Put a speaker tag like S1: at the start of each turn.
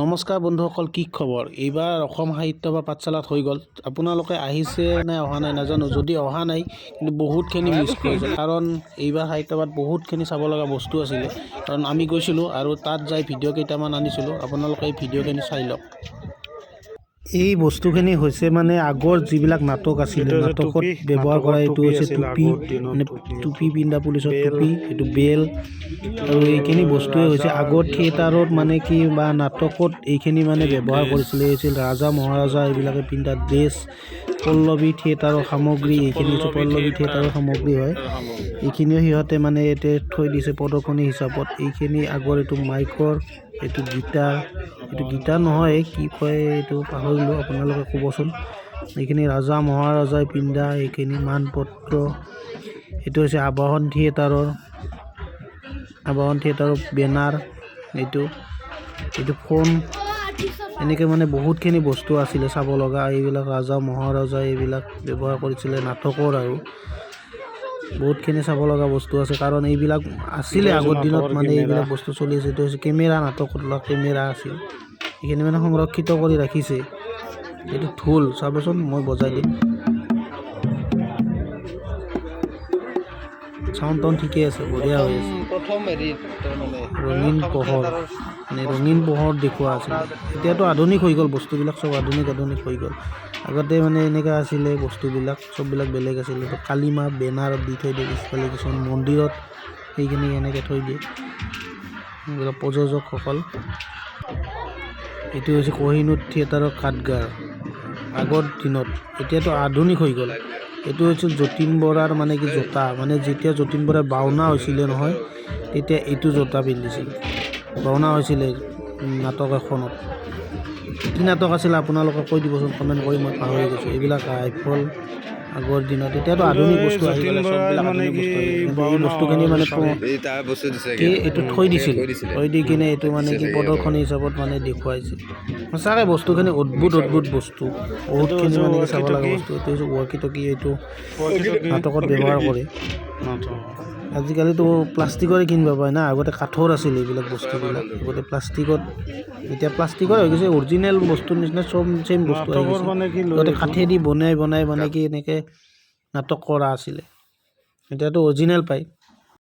S1: নমস্কাৰ বন্ধুসকল কি খবৰ? এইবাৰ অসম সাহিত্য বা পাঠশালাত হৈ গ'ল। আপোনালোকে আহিছে নে অহা নাই নাজানো যদি অহা নাই কিন্তু বহুতখিনি মিছ কৰিছে। কাৰণ এইবাৰ সাহিত্যসভাত বহুতখিনি চাব লগা বস্তু আছিলে। কাৰণ আমি গৈছিলোঁ আৰু তাত যাই ভিডিঅ' কেইটামান আনিছিলোঁ। আপোনালোকে এই ভিডিঅ'খিনি চাই লওক। এই বস্তুখিনি হৈছে মানে আগৰ যিবিলাক নাটক আছিলে নাটকত ব্যৱহাৰ কৰা এইটো হৈছে টুপি মানে
S2: টুপি।
S1: পিন্ধা পুলিচৰ। টুপি এইটো বেল। আৰু এইখিনি বস্তুৱে হৈছে আগৰ থিয়েটাৰত মানে কি বা নাটকত এইখিনি মানে ব্যৱহাৰ কৰিছিলে হৈছিল ৰাজা মহাৰাজা এইবিলাকে পিন্ধা ড্ৰেছ পল্লৱী থিয়েটাৰৰ সামগ্ৰী এইখিনি হৈছে পল্লৱী থিয়েটাৰৰ সামগ্ৰী হয়। এইখিনিও সিহঁতে মানে ইয়াতে থৈ দিছে প্ৰদৰ্শনী হিচাপত। এইখিনি আগৰ এইটো মাইকৰ এইটো গীটাৰ এইটো গীটাৰ নহয় কি কয় এইটো পাহৰিলোঁ আপোনালোকে ক'বচোন। এইখিনি ৰাজা মহাৰজাই পিন্ধা এইখিনি মানপত্ৰ। এইটো হৈছে আবাহন থিয়েটাৰৰ আবাহন থিয়েটাৰৰ বেনাৰ এইটো এইটো ফোন। এনেকৈ মানে বহুতখিনি বস্তু আছিলে চাব লগা এইবিলাক ৰাজা মহাৰজাই এইবিলাক ব্যৱহাৰ কৰিছিলে নাটকৰ আৰু। বহুতখিনি চাব লগা বস্তু আছে। কাৰণ এইবিলাক আছিলে আগৰ দিনত মানে এইবিলাক বস্তু চলি আছে এইটো হৈছে কেমেৰা নাটকত লোৱা কেমেৰা আছিল। এইখিনি মানে সংৰক্ষিত কৰি ৰাখিছে। এইটো ঢোল চাবচোন মই বজাই দিম। চাউণ্ড টাউণ্ড ঠিকেই আছে বঢ়িয়া হৈ আছে। ৰঙীন পোহৰ মানে ৰঙীন পোহৰ দেখুওৱা আছিলে। এতিয়াতো আধুনিক হৈ গ'ল বস্তুবিলাক চব আধুনিক আধুনিক হৈ গ'ল। আগতে মানে এনেকুৱা আছিলে বস্তুবিলাক চববিলাক বেলেগ আছিলে। তো কালিমা বেনাৰ দি থৈ দিয়ে পিছফালে কিছুমান মন্দিৰত সেইখিনি এনেকৈ থৈ দিয়ে। প্ৰযোজকসকল। এইটো হৈছে কহিনুৰ থিয়েটাৰৰ কাঠগাৰ। আগৰ দিনত এতিয়াতো আধুনিক হৈ গ'ল। এইটো হৈছে যতীন বৰাৰ মানে কি জোতা। মানে যেতিয়া যতীন বৰাই বাওনা হৈছিলে নহয় তেতিয়া এইটো জোতা পিন্ধিছিল। বাওনা হৈছিলে। নাটক এখনত। কি নাটক আছিলে আপোনালোকে কৈ দিবচোন কমেণ্ট কৰি মই পাহৰি গৈছোঁ। এইবিলাক ৰাইফল আগৰ দিনত। এতিয়াতো আধুনিক বস্তু আহি গ'লে চববিলাক আধুনিক এই বস্তুখিনি মানে কি এইটো থৈ দিছিল। থৈ দি কিনে এইটো মানে কি প্ৰদৰ্শনী হিচাপত মানে দেখুৱাইছে সঁচাকৈ বস্তুখিনি অদ্ভুত অদ্ভুত বস্তু। বহুতখিনি মানে চাব লগা বস্তু। এইটো হৈছে ৱৰ্কি টকি এইটো নাটকত ব্যৱহাৰ কৰে। আজিকালিতো প্লাষ্টিকৰে কিনিব পাৰে না আগতে কাঠৰ আছিল এইবিলাক বস্তুবিলাক আগতে প্লাষ্টিকত এতিয়া প্লাষ্টিকৰ হৈ গৈছে অৰিজিনেল বস্তুৰ নিচিনা চব চেম বস্তু আহি গৈছে। আগতে কাঠেদি বনাই বনাই মানে কি এনেকৈ নাটক কৰা আছিলে। এতিয়াতো অৰিজিনেল পায়।